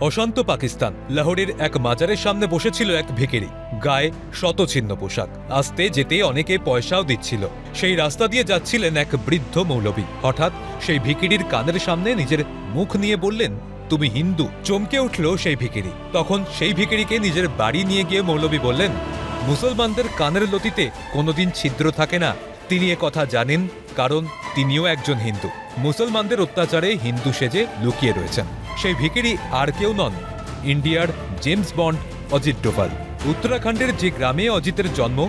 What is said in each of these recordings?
অশান্ত পাকিস্তান, লাহোরের এক মাজারের সামনে বসেছিল এক ভিকিরি। গায়ে শতছিন্ন পোশাক। আসতে যেতে অনেকে পয়সাও দিচ্ছিল। সেই রাস্তা দিয়ে যাচ্ছিলেন এক বৃদ্ধ মৌলবী। হঠাৎ সেই ভিকিরির কানের সামনে নিজের মুখ নিয়ে বললেন, তুমি হিন্দু। চমকে উঠল সেই ভিকিরি। তখন সেই ভিকিরিকে নিজের বাড়ি নিয়ে গিয়ে মৌলবী বললেন, মুসলমানদের কানের লতিতে কোনোদিন ছিদ্র থাকে না। তিনি কথা জানেন, কারণ তিনিও একজন হিন্দু। মুসলমানদের অত্যাচারে হিন্দু সেজে লুকিয়ে রয়েছেন। সেই ভিকিরি আর কেউ নন, ইন্ডিয়ার জেমস বন্ড অজিত ডোভাল। উত্তরাখণ্ডের যে গ্রামে অজিতের জন্ম,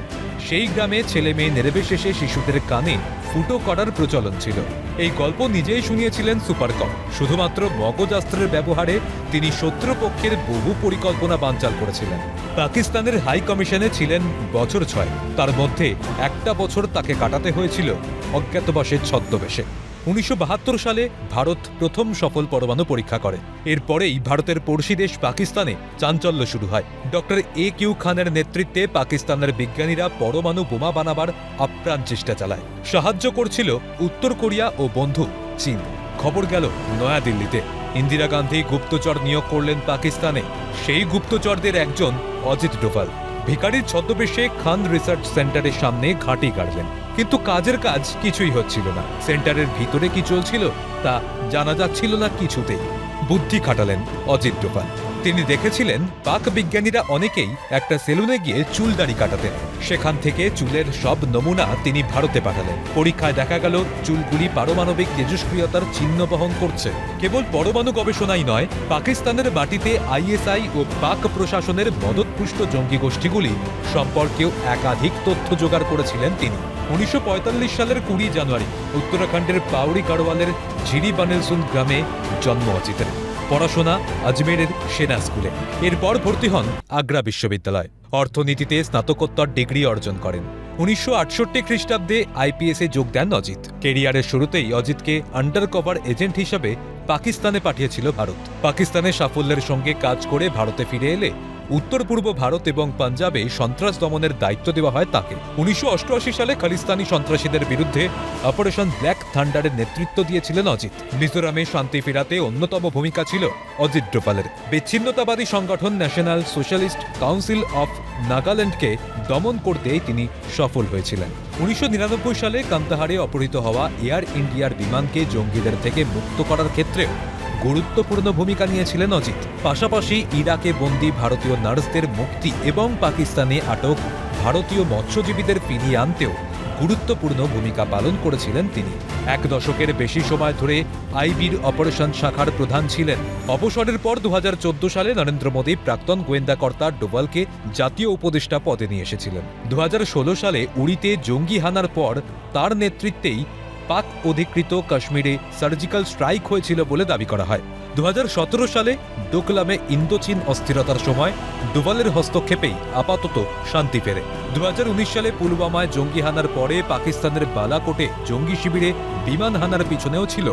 সেই গ্রামে ছেলে মেয়ে নির্বিশেষে শিশুদের কানে ফুটো করার প্রচলন ছিল। এই গল্প নিজেই শুনিয়েছিলেন সুপারকম। শুধুমাত্র মগজাস্ত্রের ব্যবহারে তিনি শত্রুপক্ষের বহু পরিকল্পনা বানচাল করেছিলেন। পাকিস্তানের হাই কমিশনে ছিলেন বছর ছয়। তার মধ্যে একটা বছর তাকে কাটাতে হয়েছিল অজ্ঞাতবাসের ছদ্মবেশে। উনিশশো বাহাত্তর সালে ভারত প্রথম সফল পরমাণু পরীক্ষা করে। এরপরেই ভারতের পড়শি দেশ পাকিস্তানে চাঞ্চল্য শুরু হয়। ডক্টর এ কিউ খানের নেতৃত্বে পাকিস্তানের বিজ্ঞানীরা পরমাণু বোমা বানাবার আপ্রাণ চেষ্টা চালায়। সাহায্য করছিল উত্তর কোরিয়া ও বন্ধু চীন। খবর গেল নয়াদিল্লিতে। ইন্দিরা গান্ধী গুপ্তচর নিয়োগ করলেন পাকিস্তানে। সেই গুপ্তচরদের একজন অজিত ডোভাল। ভিকারির ছদ্মবেশে খান রিসার্চ সেন্টারের সামনে ঘাঁটি গাড়লেন। কিন্তু কাজের কাজ কিছুই হচ্ছিল না। সেন্টারের ভিতরে কি চলছিল তা জানা যাচ্ছিল না কিছুতেই। বুদ্ধি খাটালেন অজিত ডোভাল। তিনি দেখেছিলেন, পাক বিজ্ঞানীরা অনেকেই একটা সেলুনে গিয়ে চুল দাড়ি কাটাতেন। সেখান থেকে চুলের সব নমুনা তিনি ভারতে পাঠালেন। পরীক্ষায় দেখা গেল, চুলগুলি পারমাণবিক তেজস্ক্রিয়তার চিহ্ন বহন করছে। কেবল পরমাণু গবেষণাই নয়, পাকিস্তানের মাটিতে আইএসআই ও পাক প্রশাসনের মদতপুষ্ট জঙ্গি গোষ্ঠীগুলি সম্পর্কেও একাধিক তথ্য জোগাড় করেছিলেন তিনি। উনিশশো সালের কুড়ি জানুয়ারি উত্তরাখণ্ডের পাউরি গাড়োয়ালের ঝিরি বানেলসুন গ্রামে জন্ম অজিতের পড়াশোনা আজমেরের সেনা স্কুলে। এরপর ভর্তি হন আগ্রা বিশ্ববিদ্যালয়। অর্থনীতিতে স্নাতকোত্তর ডিগ্রি অর্জন করেন। উনিশশো আটষট্টি খ্রিস্টাব্দে আইপিএসে যোগ দেন অজিত। কেরিয়ারের শুরুতেই অজিতকে আন্ডার কভার এজেন্ট হিসাবে পাকিস্তানে পাঠিয়েছিল ভারত। পাকিস্তানের সাফল্যের সঙ্গে কাজ করে ভারতে ফিরে এলে উত্তর পূর্ব ভারত এবং পাঞ্জাবে সন্ত্রাস দমনের দায়িত্ব দেওয়া হয় তাকে। উনিশশো অষ্টআশি সালে খালিস্তানি সন্ত্রাসীদের বিরুদ্ধে অপারেশন ব্ল্যাক থান্ডারের নেতৃত্ব দিয়েছিলেন অজিত। মিজোরামে শান্তি ফেরাতে অন্যতম ভূমিকা ছিল অজিত ডোপালের বিচ্ছিন্নতাবাদী সংগঠন ন্যাশনাল সোশ্যালিস্ট কাউন্সিল অফ নাগাল্যান্ডকে দমন করতেই তিনি সফল হয়েছিলেন। উনিশশো নিরানব্বই সালে কান্তাহারে অপহৃত হওয়া এয়ার ইন্ডিয়ার বিমানকে জঙ্গিদের থেকে মুক্ত করার ক্ষেত্রেও গুরুত্বপূর্ণ ভূমিকা নিয়েছিলেন অজিত। পাশাপাশি ইরাকে বন্দী ভারতীয় নার্সদের মুক্তি এবং পাকিস্তানে আটক ভারতীয় মৎস্যজীবীদের ফিরিয়ে আনতেও গুরুত্বপূর্ণ ভূমিকা পালন করেছিলেন তিনি। এক দশকের বেশি সময় ধরে আইবির অপারেশন শাখার প্রধান ছিলেন। অবসরের পর দু হাজার চোদ্দ সালে নরেন্দ্র মোদী প্রাক্তন গোয়েন্দা কর্তা ডোভালকে জাতীয় উপদেষ্টা পদে নিয়ে এসেছিলেন। দু হাজার ষোলো সালে উড়িতে জঙ্গি হানার পর তার নেতৃত্বেই পাক অধিকৃত কাশ্মীরে সার্জিক্যাল স্ট্রাইক হয়েছিল বলে দাবি করা হয়। দু সালে ডোকলামে ইন্দোচীন অস্থিরতার সময় ডোভালের হস্তক্ষেপেই আপাতত শান্তি ফেরে। দু সালে পুলওয়ামায় জঙ্গি হানার পরে পাকিস্তানের বালাকোটে জঙ্গি শিবিরে বিমান হানার পিছনেও ছিল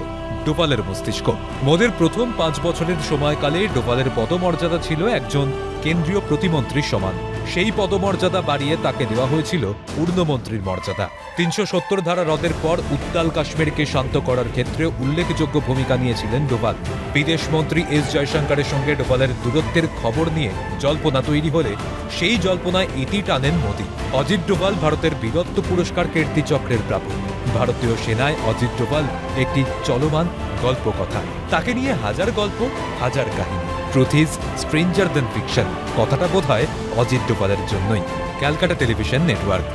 ডোভালের মস্তিষ্ক। মোদের প্রথম পাঁচ বছরের সময়কালে ডোভালের পদমর্যাদা ছিল একজন কেন্দ্রীয় প্রতিমন্ত্রীর সমান। সেই পদমর্যাদা বাড়িয়ে তাকে দেওয়া হয়েছিল পূর্ণমন্ত্রীর মর্যাদা। তিনশো সত্তর ধারা রদের পর উত্তাল কাশ্মীরকে শান্ত করার ক্ষেত্রে উল্লেখযোগ্য ভূমিকা নিয়েছিলেন ডোভাল। বিদেশ মন্ত্রী এস জয়শঙ্করের সঙ্গে ডোভালের দূরত্বের খবর নিয়ে জল্পনা তৈরি হলে সেই জল্পনায় ইতি টানেন মোদী। অজিত ডোভাল ভারতের বীরত্ব পুরস্কার কীর্তিচক্রের প্রাপক। ভারতীয় সেনায় অজিত ডোভাল একটি চলমান গল্পকথা। তাকে নিয়ে হাজার গল্প, হাজার কাহিনী। Truth is stranger than fiction কথাটা বোধ হয় অজিত ডোপালের জন্যই ক্যালকাটা টেলিভিশন নেটওয়ার্ক।